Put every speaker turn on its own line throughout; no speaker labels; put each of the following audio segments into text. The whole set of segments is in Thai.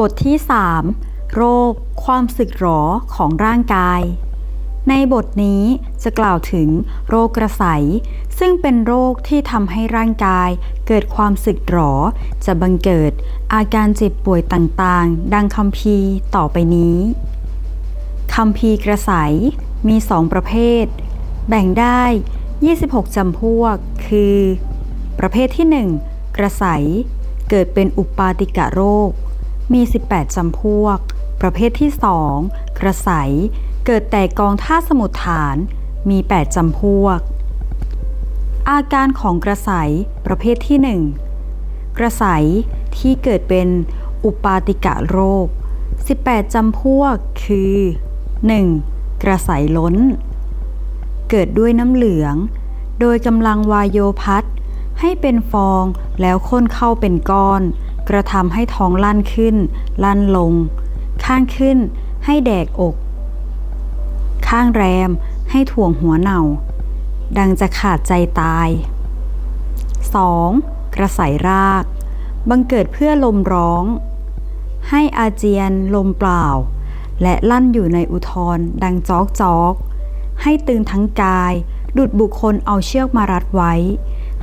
บทที่ 3 โรค ความสึกหรอของร่างกาย ในบทนี้จะกล่าวถึงโรคกระใส ซึ่งเป็นโรคที่ทำให้ร่างกายเกิดความสึกหรอ จะบังเกิดอาการเจ็บป่วยต่างๆ ดังคำพีต่อไปนี้คำพีกระใสมีสองประเภท แบ่งได้ 26จำพวก คือ ประเภทที่ 1 กระใส เกิดเป็นอุปาติกะโรค มี 18จำพวก ประเภทที่ 2 กระใส เกิดแต่กองท่าสมุทฐาน มี 8จำพวก อาการของกระใส ประเภทที่ 1 กระใสที่เกิดเป็นอุปาติกะโรค 18จำพวกคือ 1. กระใสล้น เกิดด้วยน้ำเหลือง โดยกำลังวายโยพัดให้เป็นฟองแล้วข้นเข้าเป็นก้อน กระทำให้ท้องลั่นขึ้น ลั่นลง ข้างขึ้นให้แดกอก ข้างแรมให้ถ่วงหัวเน่า ดังจะขาดใจตาย 2. กระใสราก บังเกิดเพื่อลมร้อง ให้อาเจียนลมเปล่า และลั่นอยู่ในอุทธรดังจอกจอก ให้ตึงทั้งกาย ดุดบุคคลเอาเชือกมารัดไว้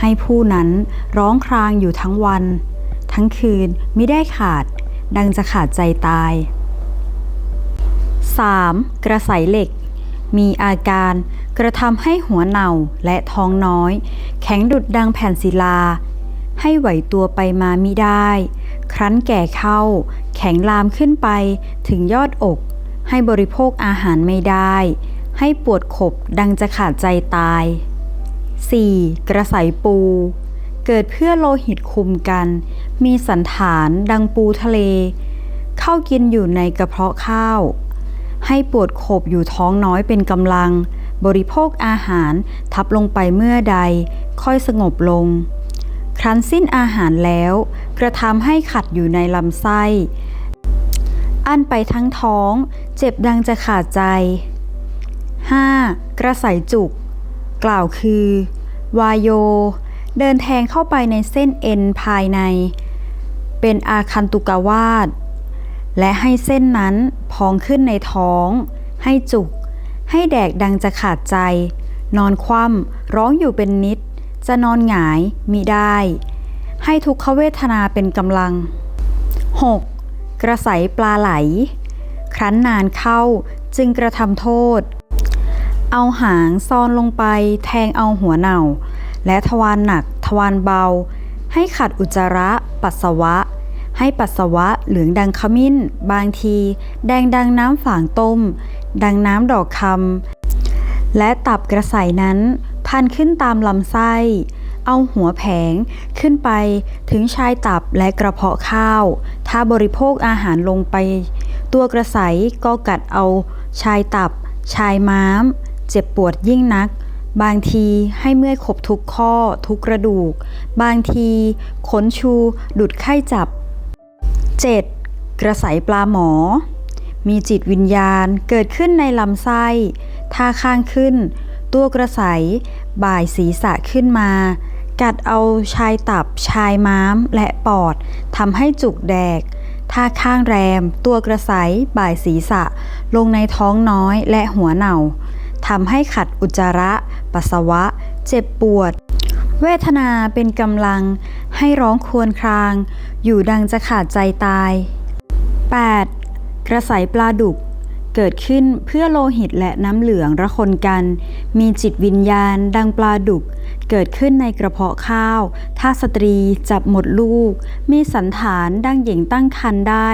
ให้ผู้นั้นร้องครางอยู่ทั้งวัน ทั้งคืนมิได้ขาด ดังจะขาดใจตาย 3. กระใสเหล็ก มีอาการกระทำให้หัวเน่าและท้องน้อย แข็งดุดดังแผ่นศิลา ให้ไหวตัวไปมามิได้ ครั้นแก่เข้า แข็งลามขึ้นไปถึงยอดอก ให้บริโภคอาหารไม่ได้ ให้ปวดขบดังจะขาดใจตาย 4. กระใสปู เกิดเพื่อโลหิตคุมกัน มีสันฐานดังปูทะเล เข้ากินอยู่ในกระเพาะข้าว ให้ปวดขบอยู่ท้องน้อยเป็นกำลัง บริโภคอาหารทับลงไปเมื่อใด ค่อยสงบลง ครั้นสิ้นอาหารแล้ว กระทำให้ขัดอยู่ในลำไส้ อั้นไปทั้งท้อง เจ็บดังจะขาดใจ 5. กระใสจุก กล่าวคือ วายโย เดินแทงเข้าไปในเส้นเอ็นภายใน เป็นอาคันตุกาวาสและให้เส้นนั้นพองขึ้นในท้อง ให้จุก ให้แดกดังจะขาดใจ นอนคว่ำร้องอยู่เป็นนิด จะนอนหงายมิได้ ให้ทุกขเวทนาเป็นกำลัง 6. กระใสปลาไหล ครั้นนานเข้าจึงกระทำโทษ เอาหางซ่อนลงไปแทงเอาหัวเน่า และทวารหนัก ทวารเบา ให้ขัดอุจจาระ ปัสสาวะ ให้ปัสสาวะเหลืองดังขมิ้น บางที แดงดังน้ำฝางต้ม ดังน้ำดอกคำและตับกระใสนั้น พันขึ้นตามลำไส้ เอาหัวแผงขึ้นไปถึงชายตับและกระเพาะข้าว ถ้าบริโภคอาหารลงไป ตัวกระใสก็กัดเอาชายตับ ชายม้าม เจ็บปวดยิ่งนัก บางทีให้เมื่อยขบทุกข้อทุกกระดูก บางทีขนชูดุดไข้จับ 7. กระใสปลาหมอ มีจิตวิญญาณเกิดขึ้นในลำไส้ท่าข้างขึ้น ตัวกระใสบ่ายศีรษะขึ้นมา กัดเอาชายตับชายม้าม และปอดทำให้จุกแดกท่าข้างแรม ตัวกระใสบ่ายศีรษะ ลงในท้องน้อยและหัวเหน่า ทำให้ขัดอุจจาระ ปัสสาวะ เจ็บปวด เวทนาเป็นกำลัง ให้ร้องครวญคราง อยู่ดังจะขาดใจตาย 8. กระสายปลาดุก เกิดขึ้นเพื่อโลหิตและน้ำเหลืองระคนกัน มีจิตวิญญาณดังปลาดุก เกิดขึ้นในกระเพาะข้าว ถ้าสตรีจับหมดลูก มีสันฐานดังหญิงตั้งครรภ์ได้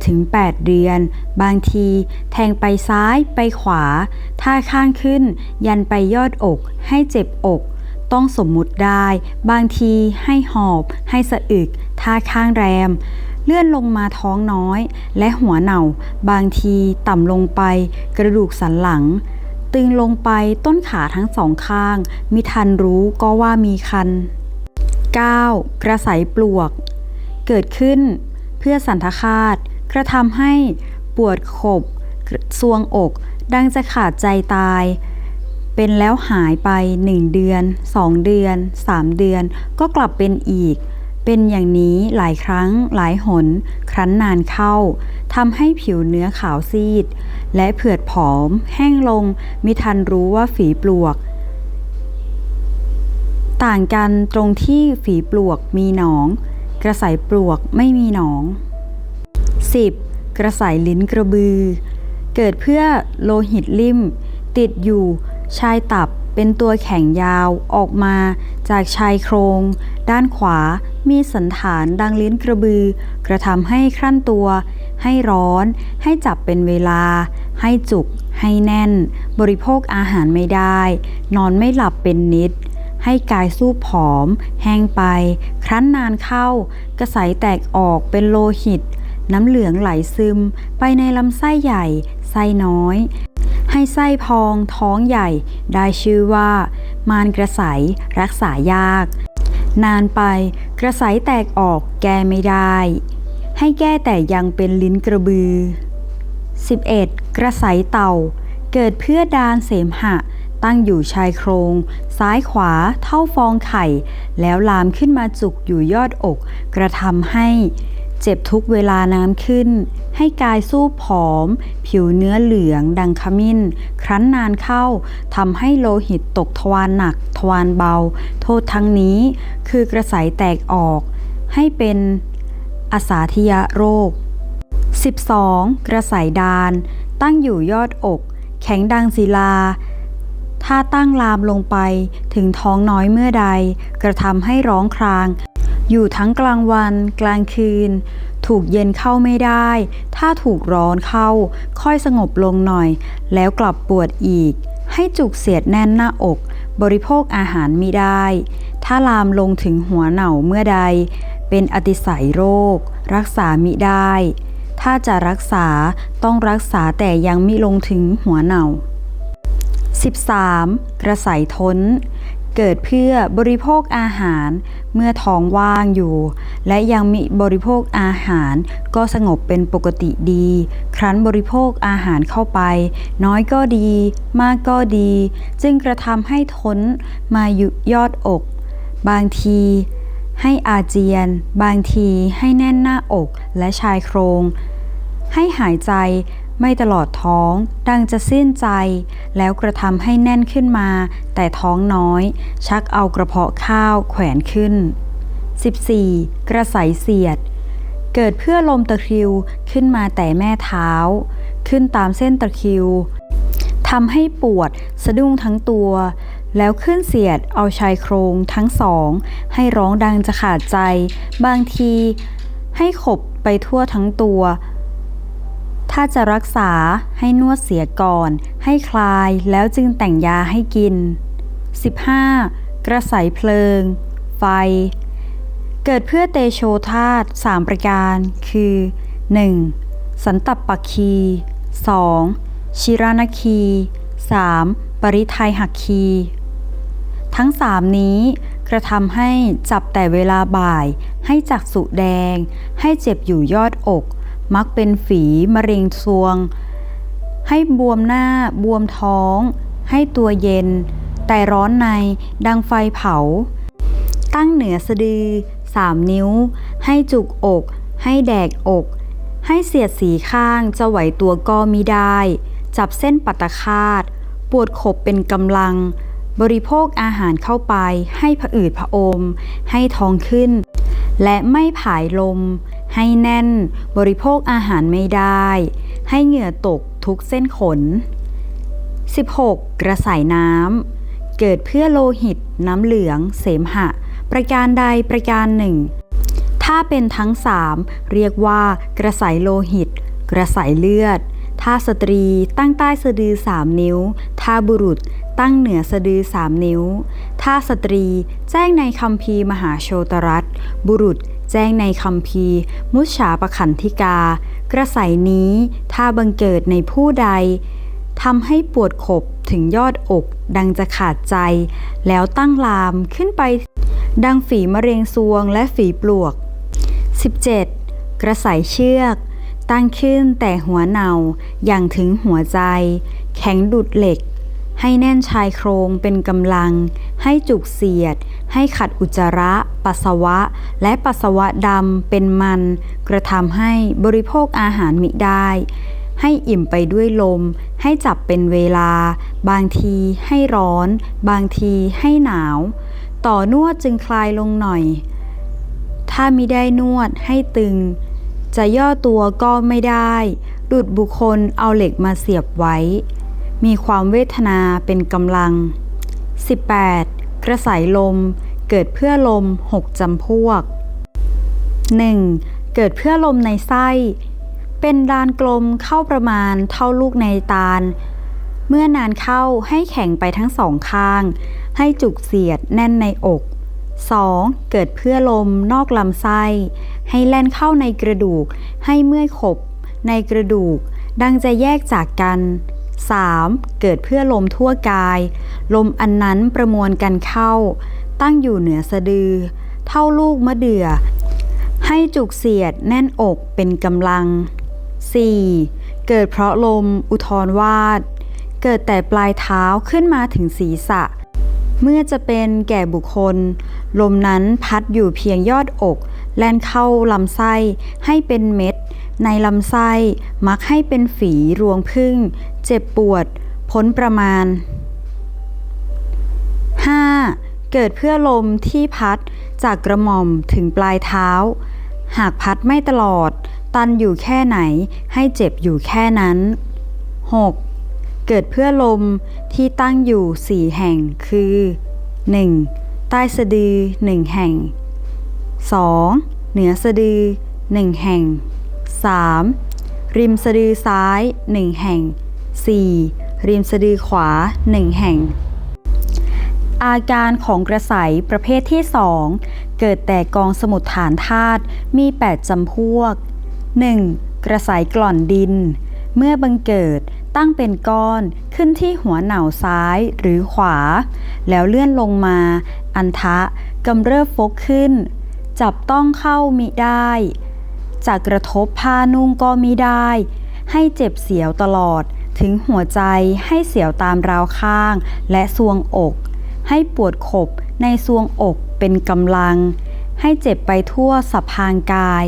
7-8 เดือน บางทีแทงไปซ้ายไปขวาท่าข้างขึ้น ยันไปยอดอก ให้เจ็บอกต้องสมมุติได้ บางทีให้หอบ ให้สะอึก ท่าข้างแรม เลื่อนลงมาท้องน้อย และหัวเน่า บางทีต่ำลงไป กระดูกสันหลัง ตึงลงไปต้นขาทั้งสองข้าง มิทันรู้ก็ว่ามีคัน 9. กระใสปลวก เกิดขึ้น เพื่อสันทคาตกระทำให้ปวดขบซวงอก ดังจะขาดใจตาย เป็นแล้วหายไป 1 เดือน 2 เดือน 3 เดือน ก็กลับเป็นอีก เป็นอย่างนี้หลายครั้งหลายหน ครั้นนานเข้าทำให้ผิวเนื้อขาวซีด และเผือดผอม แห้งลงมิทันรู้ว่าฝีปลวก ต่างกันตรงที่ฝีปลวกมีหนอง กระสายปลวกไม่มีหนอง 10. กระสายลิ้นกระบือ เกิดเพื่อโลหิตลิ่ม ติดอยู่ชายตับ เป็นตัวแข็งยาวออกมาจากชายโครง ด้านขวามีสันฐานดังลิ้นกระบือ กระทำให้ครั่นตัว ให้ร้อน ให้จับเป็นเวลา ให้จุก ให้แน่น บริโภคอาหารไม่ได้ นอนไม่หลับเป็นนิด ให้กายสู้ผอม แห้งไป ครั้นนานเข้า กระสายแตกออกเป็นโลหิต น้ำเหลืองไหลซึมไปในลำไส้ใหญ่ ไส้น้อย ให้ไส้พองท้องใหญ่ ได้ชื่อว่า มารกระสายรักษายาก นานไปกระสายแตกออกแก้ไม่ได้ ให้แก้แต่ยังเป็นลิ้นกระบือ 11. กระสายเต่า เกิดเพื่อดานเสมหะ ตั้งอยู่ชายโครง ซ้ายขวาเท่าฟองไข่ แล้วลามขึ้นมาจุกอยู่ยอดอก กระทำให้ เจ็บทุกเวลาน้ำขึ้น ให้กายสู้ผอม ผิวเนื้อเหลืองดังขมิ้น ครั้นนานเข้าทำให้โลหิตตกทวารหนัก ทวารเบา โทษทั้งนี้คือกระสายแตกออก ให้เป็นอาสาธิยโรค 12. กระสายดาน ตั้งอยู่ยอดอก แข็งดังศิลาถ้าตั้งลามลงไปถึงท้องน้อยเมื่อใด กระทำให้ร้องคราง อยู่ทั้งกลางวันกลางคืน ถูกเย็นเข้าไม่ได้ ถ้าถูกร้อนเข้า ค่อยสงบลงหน่อย แล้วกลับปวดอีก ให้จุกเสียดแน่นหน้าอก บริโภคอาหารมิได้ ถ้าลามลงถึงหัวเหน่าเมื่อใด เป็นอติสัยโรค รักษามิได้ ถ้าจะรักษาต้องรักษาแต่ยังมิลงถึงหัวเหน่า 13. กระสายท้น เกิดเพื่อบริโภคอาหารเมื่อท้องว่างอยู่ และยังมิบริโภคอาหารก็สงบเป็นปกติดี ครั้นบริโภคอาหารเข้าไป น้อยก็ดี มากก็ดี จึงกระทำให้ทนมาอยู่ยอดอก บางทีให้อาเจียน บางทีให้แน่นหน้าอกและชายโครง ให้หายใจ ไม่ตลอดท้อง ดังจะสิ้นใจ แล้วกระทำให้แน่นขึ้นมา แต่ท้องน้อย ชักเอากระเพาะข้าวแขวนขึ้น 14. กระสายเสียด เกิดเพื่อลมตะคริวขึ้นมาแต่แม่เท้า ขึ้นตามเส้นตะคริวทำให้ปวดสะดุ้งทั้งตัว แล้วขึ้นเสียดเอาชายโครงทั้งสอง ให้ร้องดังจะขาดใจ บางที ให้ขบไปทั่วทั้งตัว ถ้าจะรักษาให้นวดเสียก่อน ให้คลายแล้วจึงแต่งยาให้กิน 15. กระสายเพลิง ไฟ เกิดเพื่อเตโชธาตุสามประการ คือ 1. สันตับปักคี 2. ชิรานาคี 3. ปริไทยหักคี ทั้งสามนี้กระทำให้จับแต่เวลาบ่าย ให้จักสุแดง ให้เจ็บอยู่ยอดอก มักเป็นฝีมะเร็งซวง ให้บวมหน้าบวมท้อง ให้ตัวเย็น แต่ร้อนในดังไฟเผา ตั้งเหนือสะดือสามนิ้ว ให้จุกอก ให้แดกอก ให้เสียดสีข้างจะไหวตัวก็มิได้ จับเส้นปัตตคาตปวดขบเป็นกำลัง บริโภคอาหารเข้าไป ให้ผะอืดผะอม ให้ท้องขึ้น และไม่ผายลม ให้แน่น บริโภคอาหารไม่ได้ ให้เหงื่อตกทุกเส้นขน 16. กระสายน้ำ เกิดเพื่อโลหิต น้ำเหลือง เสมหะ ประการใดประการหนึ่ง ถ้าเป็นทั้งสามเรียกว่ากระสายโลหิต กระสายเลือด ถ้าสตรีตั้งใต้สะดือสามนิ้ว ถ้าบุรุษ ตั้งเหนือสะดือสามนิ้ว ถ้าสตรีแจ้งในคำพีมหาโชตรัสบุรุษแจ้งในคำพีมุชฉาประขันธิกา กระสายนี้ถ้าบังเกิดในผู้ใดทำให้ปวดขบถึงยอดอก ดังจะขาดใจ แล้วตั้งลามขึ้นไป ดังฝีมะเร็งซวงและฝีปลวก 17. กระสายเชือก ตั้งขึ้นแต่หัวเนาอย่างถึงหัวใจ แข็งดุดเหล็ก ให้แน่นชายโครงเป็นกำลัง ให้จุกเสียด ให้ขัดอุจจาระ ปัสสาวะ และปัสสาวะดำเป็นมัน กระทำให้บริโภคอาหารมิได้ ให้อิ่มไปด้วยลม ให้จับเป็นเวลา บางทีให้ร้อน บางทีให้หนาว ต่อนวดจึงคลายลงหน่อย ถ้ามิได้นวดให้ตึง จะย่อตัวก็ไม่ได้ ดุดบุคคลเอาเหล็กมาเสียบไว้ มีความเวทนาเป็นกำลัง 18. กระสายลม เกิดเพื่อลม 6จำพวก 1. เกิดเพื่อลมในไส้ เป็นดานกลมเข้าประมาณเท่าลูกในตาล เมื่อนานเข้าให้แข็งไปทั้งสองข้าง ให้จุกเสียดแน่นในอก 2. เกิดเพื่อลมนอกลำไส้ ให้แล่นเข้าในกระดูก ให้เมื่อยขบ ในกระดูก ดังจะแยกจากกัน 3. เกิดเพื่อลมทั่วกาย ลมอันนั้นประมวลกันเข้า ตั้งอยู่เหนือสะดือ เท่าลูกมะเดื่อ ให้จุกเสียดแน่นอกเป็นกำลัง 4. เกิดเพราะลมอุทรวาด เกิดแต่ปลายเท้าขึ้นมาถึงศีรษะ เมื่อจะเป็นแก่บุคคล ลมนั้นพัดอยู่เพียงยอดอก แล่นเข้าลำไส้ให้เป็นเม็ด ในลำไส้มักให้เป็นฝีรวงพึ่ง เจ็บปวด พ้นประมาณ 5. เกิดเพื่อลมที่พัดจากกระหม่อมถึงปลายเท้า หากพัดไม่ตลอด ตันอยู่แค่ไหนให้เจ็บอยู่แค่นั้น 6. เกิดเพื่อลมที่ตั้งอยู่สี่แห่งคือ 1. ใต้สะดือหนึ่งแห่ง 2. เหนือสะดือหนึ่งแห่ง 3. ริมสะดือซ้ายหนึ่งแห่ง 4. ริมสะดือขวาหนึ่งแห่ง อาการของกระใสประเภทที่ 2 เกิดแต่กองสมุดฐานธาตุมี 8จำพวก 1. กระใสกล่อนดิน เมื่อบังเกิดตั้งเป็นก้อนขึ้นที่หัวเหน่าซ้ายหรือขวา แล้วเลื่อนลงมา อันทะกำเริบฟกขึ้น จับต้องเข้ามิได้ จากกระทบผ้านุ่งก็มิได้ ให้เจ็บเสียวตลอด ถึงหัวใจให้เสียวตามราวข้าง และซวงอก ให้ปวดขบในซวงอกเป็นกำลัง ให้เจ็บไปทั่วสะพางกาย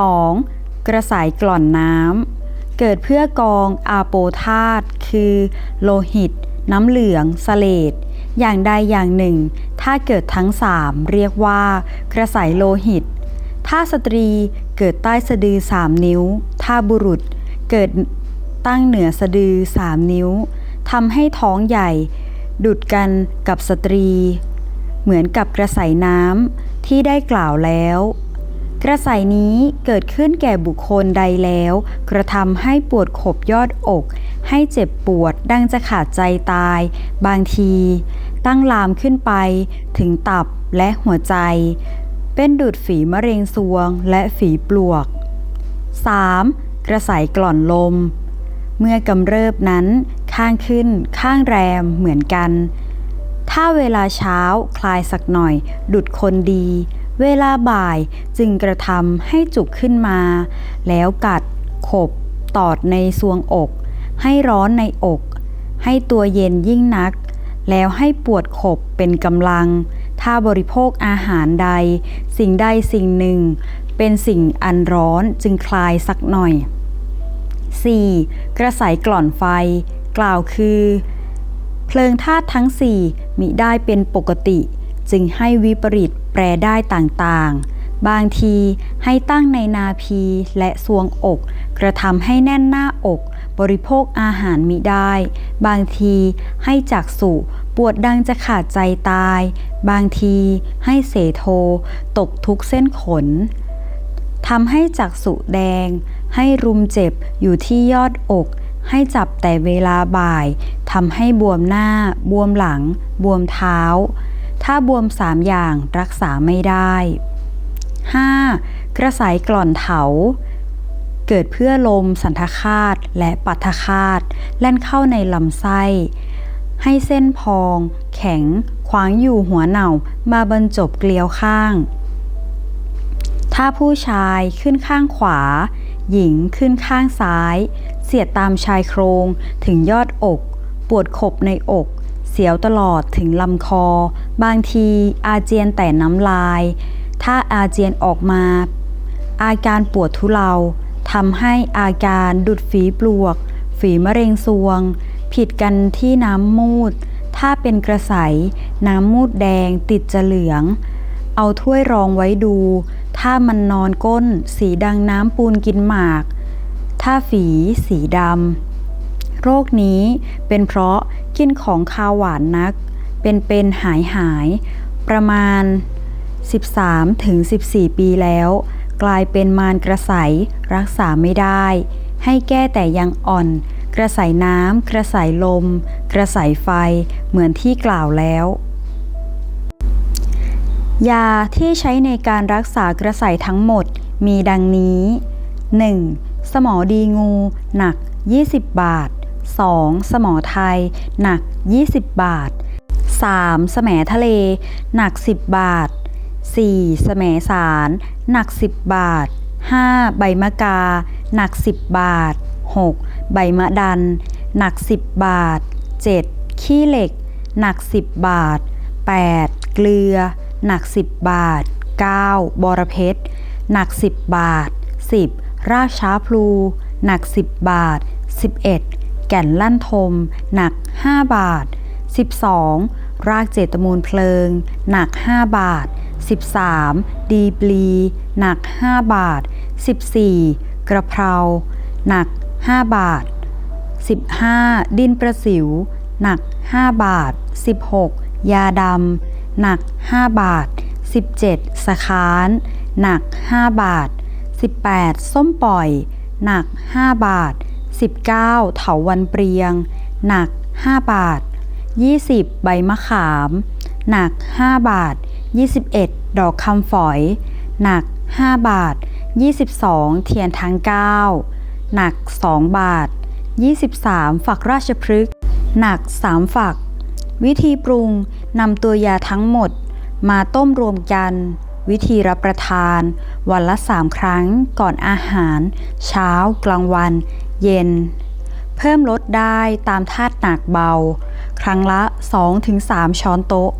2. กระสายกล่อนน้ำ เกิดเพื่อกองอาโปธาตคือ โลหิต น้ำเหลืองสเลดอย่างใดอย่างหนึ่ง ถ้าเกิดทั้งสามเรียกว่า กระสายโลหิต ถ้าสตรีเกิดใต้สะดือสามนิ้ว ถ้าบุรุษเกิดตั้งเหนือสะดือสามนิ้วทำให้ท้องใหญ่ ดุดกันกับสตรี เหมือนกับกระใสน้ำที่ได้กล่าวแล้ว กระใสนี้เกิดขึ้นแก่บุคคลใดแล้ว กระทำให้ปวดขบยอดอก ให้เจ็บปวดดังจะขาดใจตาย บางที ตั้งลามขึ้นไปถึงตับและหัวใจ เป็นดุดฝีมะเร็งซวงและฝีปลวก 3. กระสายกล่อนลม เมื่อกำเริบนั้น ข้างขึ้น ข้างแรมเหมือนกัน ถ้าเวลาเช้าคลายสักหน่อย ดุดคนดี เวลาบ่ายจึงกระทำให้จุกขึ้นมา แล้วกัด ขบ ตอดในซวงอก ให้ร้อนในอก ให้ตัวเย็นยิ่งนัก แล้วให้ปวดขบเป็นกำลัง ถ้าบริโภคอาหารใด สิ่งใดสิ่งหนึ่ง เป็นสิ่งอันร้อนจึงคลายสักหน่อย 4. กระสายกล่อนไฟ กล่าวคือ เพลิงธาตุทั้งสี่มิได้เป็นปกติ จึงให้วิปริตแปรได้ต่างๆ บางทีให้ตั้งในนาพีและซวงอก กระทำให้แน่นหน้าอก บริโภคอาหารมิได้ บางทีให้จักสุ ปวดดังจะขาดใจตาย บางทีให้เสโท ตกทุกเส้นขนทำให้จักษุแดง ให้รุมเจ็บอยู่ที่ยอดอก ให้จับแต่เวลาบ่ายทำให้บวมหน้า บวมหลัง บวมเท้า ถ้าบวมสามอย่างรักษาไม่ได้ 5. กระสายกล่อนเถา เกิดเพื่อลมสันทคาตและปัทคาตแล่นเข้าในลำไส้ ให้เส้นพอง แข็ง ขวางอยู่หัวเหน่ามาบรรจบเกลียวข้าง ถ้าผู้ชายขึ้นข้างขวา หญิงขึ้นข้างซ้าย เสียดตามชายโครงถึงยอดอก ปวดขบในอก เสียวตลอดถึงลำคอ บางทีอาเจียนแต่น้ำลาย ถ้าอาเจียนออกมา อาการปวดทุเลาทำให้อาการดุดฝีปลวก ฝีมะเร็งซวง ผิดกันที่น้ำมูด ถ้าเป็นกระใส น้ำมูดแดงติดจะเหลือง เอาถ้วยรองไว้ดู ถ้ามันนอนก้น สีดังน้ำปูนกินหมาก ถ้าฝีสีดำ โรคนี้เป็นเพราะกินของคาวหวานนัก เป็นเป็นหายหาย ประมาณ 13ถึง14ปีแล้ว กลายเป็นมารกระใสรักษาไม่ได้ ให้แก้แต่ยังอ่อน กระใสน้ำกระใสลม กระใสไฟเหมือนที่กล่าวแล้ว ยาที่ใช้ในการรักษากระใสทั้งหมดมีดังนี้ 1. สมอดีงู หนัก 20 บาท 2. สมอไทย หนัก 20 บาท 3. สมทะเล หนัก 10 บาท 4. สมสาร หนัก 10 บาท 5. ใบมะกา หนัก 10 บาท 6. ใบมะดัน หนัก 10 บาท 7. ขี้เหล็ก หนัก 10 บาท 8. เกลือ หนัก 10 บาท 9. บอระเพ็ดหนัก 10 บาท 10. รากช้าพลู หนัก 10 บาท 11. แก่นลั่นทม หนัก 5 บาท 12. รากเจตมูลเพลิง หนัก 5 บาท 13. ดีปลี หนัก 5 บาท 14. กระเพรา หนัก 5 บาท 15. ดินประสิว หนัก 5 บาท 16. ยาดำ หนัก 5 บาท 17. สะคาน หนัก 5 บาท 18. ส้มปล่อย หนัก 5 บาท 19. เถาวันเปรียง หนัก 5 บาท 20. ใบมะขาม หนัก 5 บาท 21. ดอกคำฝอย หนัก 5 บาท 22. เทียนทาง9 หนัก 2 บาท 23. ฝักราชพฤกษ์หนัก 3 ฝัก วิธีปรุงนำตัวยาทั้งหมด มาต้มรวมกัน วิธีรับประทาน วันละ 3 ครั้งก่อนอาหาร เช้า กลางวัน เย็น เพิ่มลดได้ตามธาตุหนักเบา ครั้งละ 2-3 ช้อนโต๊ะ